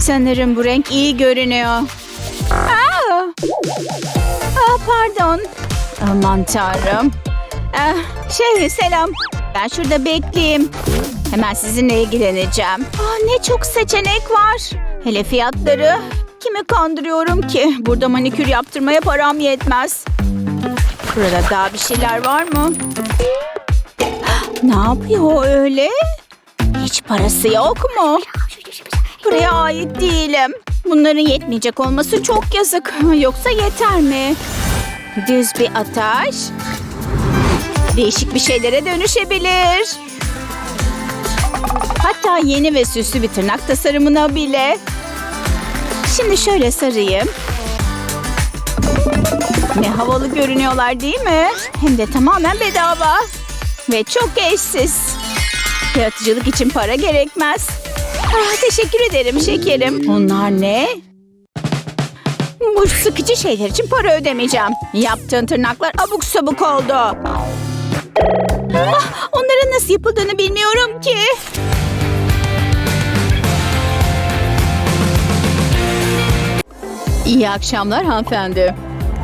Sanırım bu renk iyi görünüyor. Aa! Aa, pardon. Aman tanrım. Ah, şey selam. Ben şurada bekleyeyim. Hemen sizinle ilgileneceğim. Aa, ne çok seçenek var. Hele fiyatları. Kimi kandırıyorum ki? Burada manikür yaptırmaya param yetmez. Burada daha bir şeyler var mı? Ne yapıyor öyle? Hiç parası yok mu? Buraya ait değilim. Bunların yetmeyecek olması çok yazık. Yoksa yeter mi? Düz bir ataş. Değişik bir şeylere dönüşebilir. Hatta yeni ve süslü bir tırnak tasarımına bile. Şimdi şöyle sarayım. Ne havalı görünüyorlar değil mi? Hem de tamamen bedava. Ve çok eşsiz. Yaratıcılık için para gerekmez. Ah, teşekkür ederim şekerim. Onlar ne? Bu sıkıcı şeyler için para ödemeyeceğim. Yaptığın tırnaklar abuk sabuk oldu. Ah, onların nasıl yapıldığını bilmiyorum ki. İyi akşamlar hanımefendi.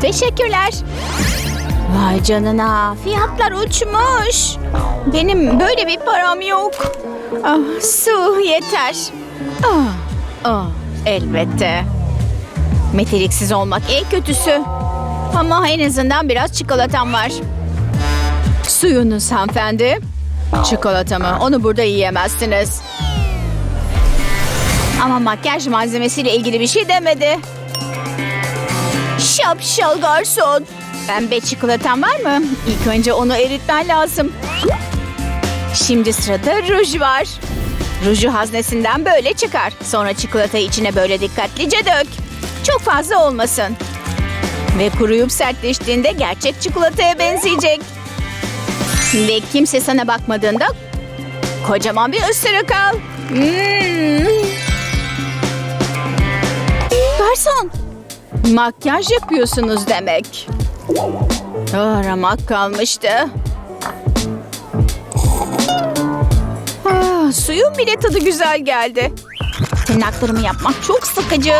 Teşekkürler. Vay canına fiyatlar uçmuş. Benim böyle bir param yok. Ah, su yeter. Ah, ah, elbette. Meteliksiz olmak en kötüsü. Ama en azından biraz çikolatam var. Suyunuz hanımefendi. Çikolata mı? Onu burada yiyemezsiniz. Ama makyaj malzemesiyle ilgili bir şey demedi. Şapşal garson. Pembe çikolatam var mı? İlk önce onu eritmen lazım. Şimdi sırada ruj var. Ruju haznesinden böyle çıkar. Sonra çikolatayı içine böyle dikkatlice dök. Çok fazla olmasın. Ve kuruyup sertleştiğinde gerçek çikolataya benzeyecek. Ve kimse sana bakmadığında kocaman bir ısırık al. Hmm. Garson, makyaj yapıyorsunuz demek. Ah, ramak kalmıştı. Suyun bile tadı güzel geldi. Tırnaklarımı yapmak çok sıkıcı.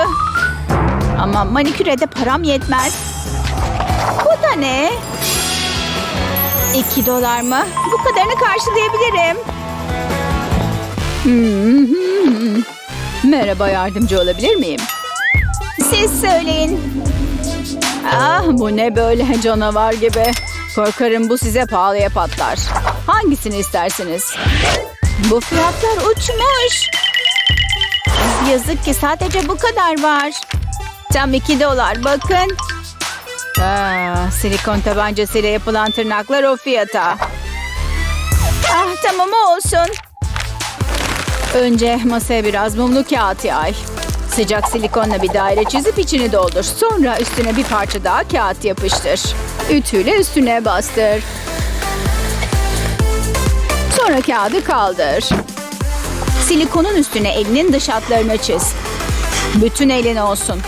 Ama maniküre de param yetmez. Bu da ne? İki dolar mı? Bu kadarını karşılayabilirim. Hmm. Merhaba yardımcı olabilir miyim? Siz söyleyin. Ah bu ne böyle canavar gibi. Korkarım bu size pahalıya patlar. Hangisini istersiniz? Bu fiyatlar uçmuş. Yazık ki sadece bu kadar var. Tam iki dolar bakın. Ah, silikon tabancasıyla yapılan tırnaklar o fiyata. Ah tamam olsun. Önce masaya biraz mumlu kağıt yay. Sıcak silikonla bir daire çizip içini doldur. Sonra üstüne bir parça daha kağıt yapıştır. Ütüyle üstüne bastır. Sonra kağıdı kaldır. Silikonun üstüne elinin dış hatlarını çiz. Bütün elin olsun.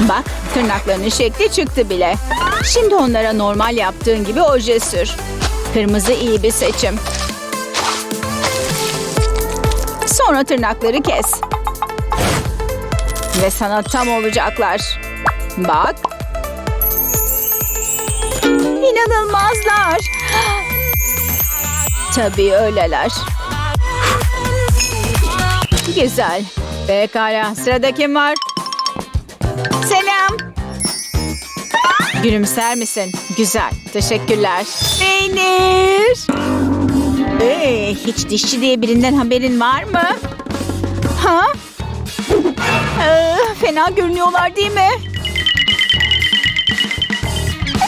Bak tırnaklarının şekli çıktı bile. Şimdi onlara normal yaptığın gibi oje sür. Kırmızı iyi bir seçim. Sonra tırnakları kes. Ve sana tam olacaklar. Bak. İnanılmazlar. Tabii öyleler. Güzel. Pekala. Sırada kim var? Selam. Gülümser misin? Güzel. Teşekkürler. Peynir. Ee, hiç dişçi diye birinden haberin var mı? Ha? Ee, fena görünüyorlar değil mi?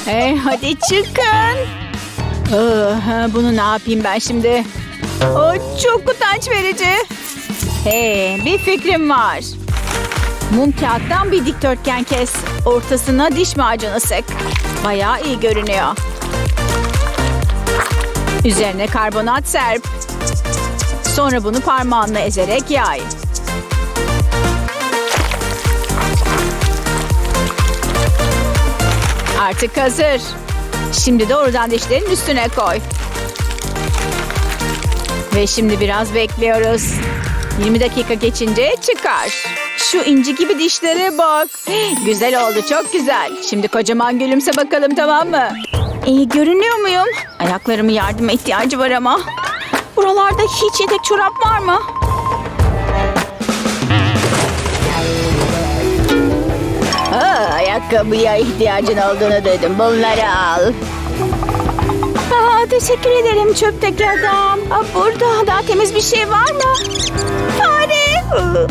Hey, hadi çıkın. Ee, bunu ne yapayım ben şimdi? O çok utanç verici. Hey, bir fikrim var. Mum kağıttan bir dikdörtgen kes. Ortasına diş macunu sık. Bayağı iyi görünüyor. Üzerine karbonat serp. Sonra bunu parmağınla ezerek yay. Artık hazır. Şimdi doğrudan dişlerin üstüne koy. Ve şimdi biraz bekliyoruz. 20 dakika geçince çıkar. Şu inci gibi dişlere bak. Güzel oldu çok güzel. Şimdi kocaman gülümse bakalım tamam mı? İyi görünüyor muyum? Ayaklarımın yardıma ihtiyacı var ama. Buralarda hiç yedek çorap var mı? Ayakkabıya ihtiyacın olduğunu duydum. Bunları al. Aa, teşekkür ederim çöpteki adam. Aa, burada daha temiz bir şey var mı? Fare.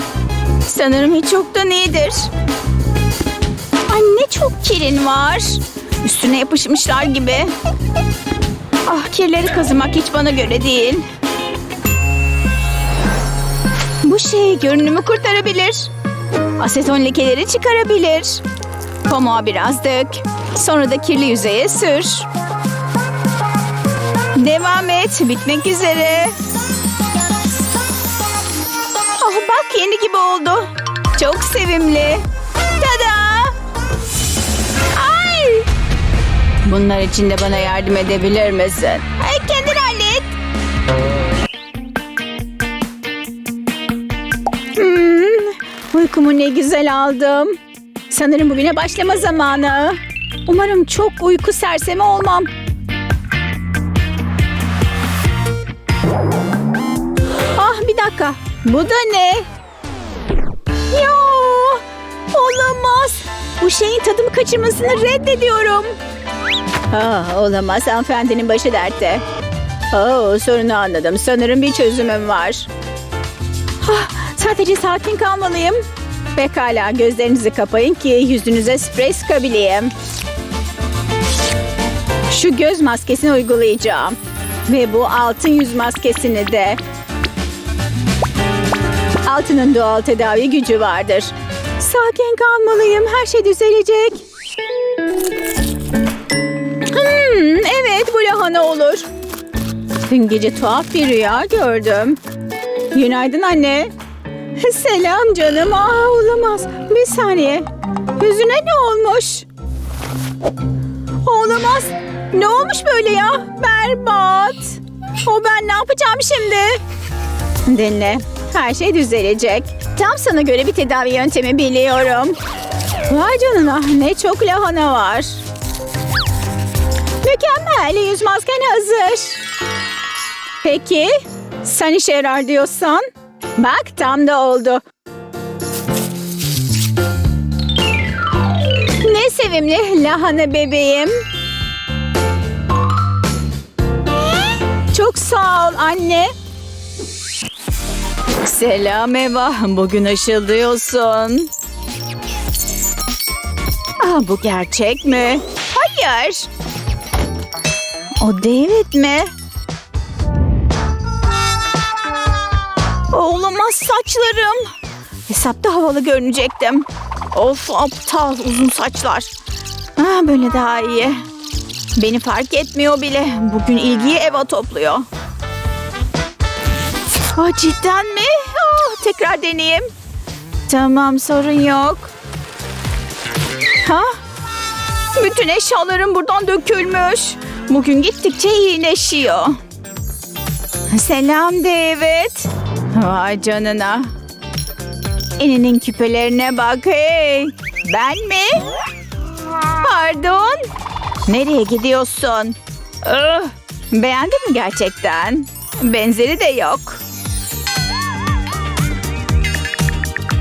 Sanırım hiç yoktan iyidir. Ay ne çok kirin var. Üstüne yapışmışlar gibi. Ah kirleri kazımak hiç bana göre değil. Bu şey görünümü kurtarabilir. Aseton lekeleri çıkarabilir. Pamuğa biraz dök. Sonra da kirli yüzeye sür. Devam et. Bitmek üzere. Ah bak yeni gibi oldu. Çok sevimli. Tada! Ay! Bunlar için de bana yardım edebilir misin? Ay, uykumu ne güzel aldım. Sanırım bugüne başlama zamanı. Umarım çok uyku sersemi olmam. Ah bir dakika. Bu da ne? Ya olamaz. Bu şeyin tadımı kaçırmasını reddediyorum. Ah, olamaz hanımefendinin başı dertte. Oh, sorunu anladım. Sanırım bir çözümüm var. Ah, sadece sakin kalmalıyım. Pekala gözlerinizi kapayın ki yüzünüze sprey sıkabileyim. Şu göz maskesini uygulayacağım. Ve bu altın yüz maskesini de. Altının doğal tedavi gücü vardır. Sakin kalmalıyım. Her şey düzelecek. Hmm, evet bu lahana olur. Dün gece tuhaf bir rüya gördüm. Günaydın anne. Selam canım. Aa, olamaz. Bir saniye. Yüzüne ne olmuş? Olamaz. Ne olmuş böyle ya? Berbat. O ben ne yapacağım şimdi? Dinle. Her şey düzelecek. Tam sana göre bir tedavi yöntemi biliyorum. Vay canına ne çok lahana var. Mükemmel. Yüz masken hazır. Peki. Sen işe yarar diyorsan. Bak tam da oldu. Ne sevimli lahana bebeğim. Çok sağ ol anne. Selam Eva. Bugün ışıldıyorsun. Aa, bu gerçek mi? Hayır. O David mi? Saçlarım. Hesapta havalı görünecektim. Of aptal uzun saçlar. Ah, böyle daha iyi. Beni fark etmiyor bile. Bugün ilgiyi Eva topluyor. Aa, cidden mi? Aa, tekrar deneyeyim. Tamam sorun yok. Ha? Bütün eşyalarım buradan dökülmüş. Bugün gittikçe iyileşiyor. Selam David. Vay canına. Eninin küpelerine bak hey. Ben mi? Pardon. Nereye gidiyorsun? Ugh, beğendin mi gerçekten? Benzeri de yok.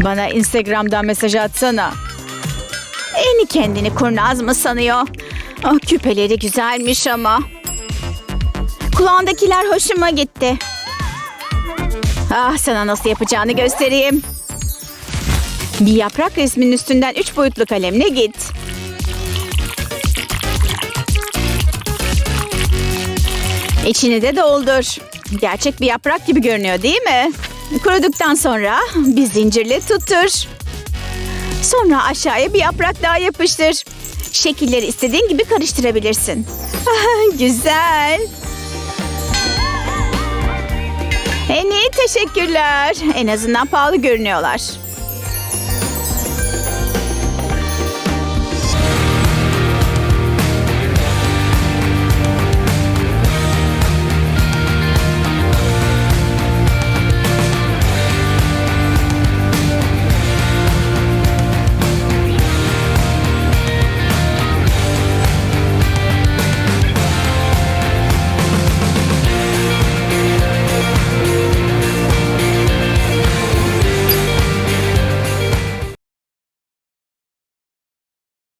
Bana Instagram'dan mesaj atsana. Eni kendini kurnaz mı sanıyor? Ah, küpeleri güzelmiş ama. Kulağındakiler hoşuma gitti. Ah sana nasıl yapacağını göstereyim. Bir yaprak resminin üstünden üç boyutlu kalemle git. İçini de doldur. Gerçek bir yaprak gibi görünüyor değil mi? Kuruduktan sonra bir zincirle tuttur. Sonra aşağıya bir yaprak daha yapıştır. Şekilleri istediğin gibi karıştırabilirsin. Güzel. En iyi teşekkürler. En azından pahalı görünüyorlar.